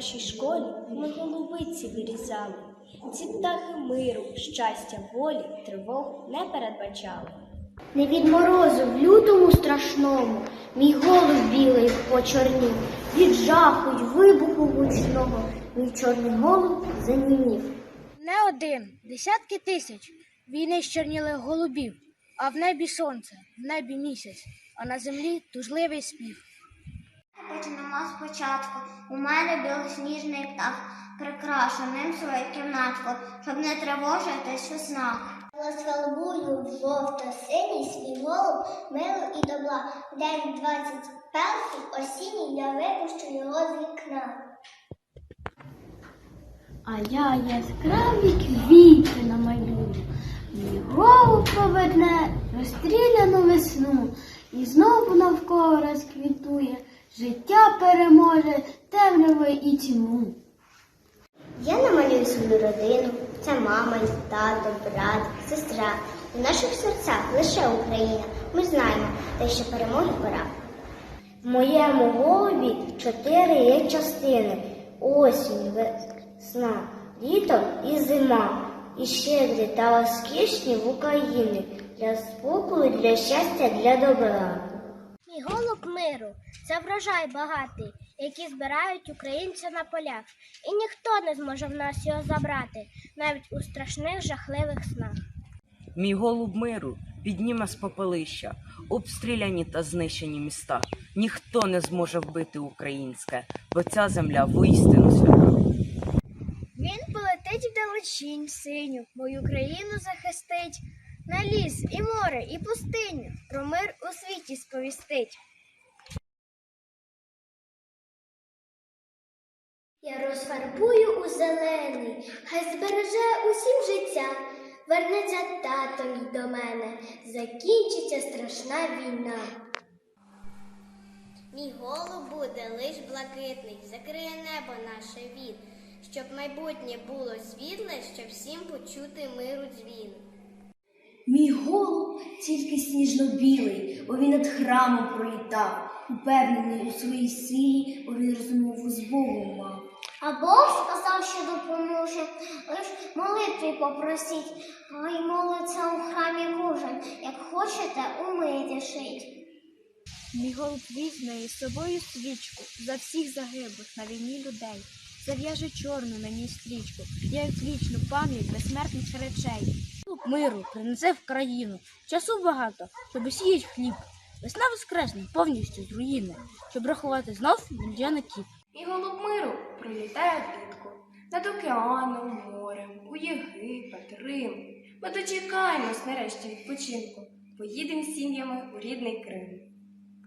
нашій школі ми голубиці вирізали. Ці птахи миру, щастя, волі, тривог не передбачали. Не від морозу в лютому страшному мій голуб білий почорнів, від жаху й вибуху гучного мій чорний голуб занімів. Не один, десятки тисяч війни щорніли голубів, а в небі сонце, в небі місяць, а на землі тужливий спів. Почнемо спочатку. У мене білосніжний птах, прикрашу ним свою кімнатку, щоб не тривожитись у снах. Розфарбую в жовто-синій свій голуб миру і добра. День 21 осінній я випущу його з вікна. А я яскраві квіти намалюю, мій голуб поверне розстріляну весну, і знову навколо розквітує, життя переможе темряву і тьму. Я намалюю свою родину, це мама, тато, брат, сестра. У наших серцях лише Україна. Ми знаємо, те, що перемоги пора. В моєму голубі чотири є частини: осінь, весна, літо і зима. І щедрі та розкішні в Україні для спокою, для щастя, для добра. Голуб миру це врожай багатий, який збирають українці на полях, і ніхто не зможе в нас його забрати, навіть у страшних жахливих снах. Мій голуб миру підніме з попелища, обстріляні та знищені міста. Ніхто не зможе вбити українське, бо ця земля воістину свята. Він полетить вдалечінь синю, мою країну захистить, на ліс і море, і пустиню, про мир у світі сповістить. Я розфарбую у зелений, хай збереже усім життя. Вернеться тато мій до мене, закінчиться страшна війна. Мій голуб буде лиш блакитний, закриє небо наше від, щоб майбутнє було світле, щоб всім почути миру дзвін. Мій голуб тільки сніжно-білий, бо він над храмом пролітав, упевнений у своїй силі, бо він розмову з Богом мав. А Бог сказав, що допоможе. Лиш молитві попросіть, хай молиться у храмі кожен, як хочете, умиті шить. Мій голуб візьме із собою свічку за всіх загиблих на війні людей. Зав'яже чорну на ній стрічку, як вічну пам'ять безсмертних речей. Миру принесе в країну. Часу багато, щоб сіять хліб. Весна воскресне повністю з руїни, щоб рахувати знов мільйонників. Мій голуб миру прилітає влітку над океаном, морем, у Єгипет, Рим. Ми дочекаємось нарешті відпочинку. Поїдемо з сім'ями у рідний Крим.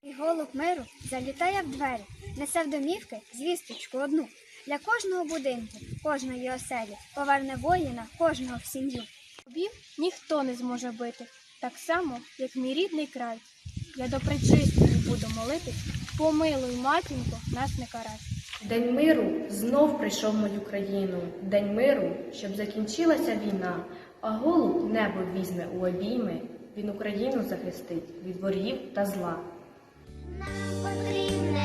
І голуб миру залітає в двері, несе в домівки звісточку одну. Для кожного будинку, кожної оселі поверне воїна кожного в сім'ю. Обів ніхто не зможе бити, так само, як мій рідний край. Я до причистої буду молитись, помилуй, матінко, нас не карай. День миру знов прийшов в мою країну. День миру, щоб закінчилася війна, а голуб небо візьме у обійми. Він Україну захистить від ворогів та зла. Нам потрібне